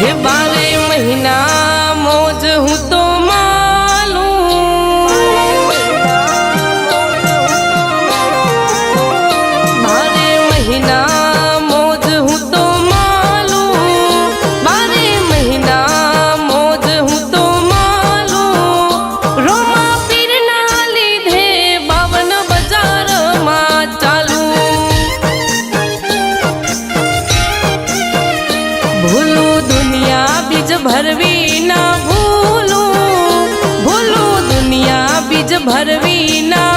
હે બારે મહિના મોજ હું તો માલું. બારે મહિના મોજ હું તો માલું. બારે મહિના મોજ હું તો ભૂલું બીજ ભરવી ના ભૂલું ભૂલું દુનિયા બીજ ભરવી ના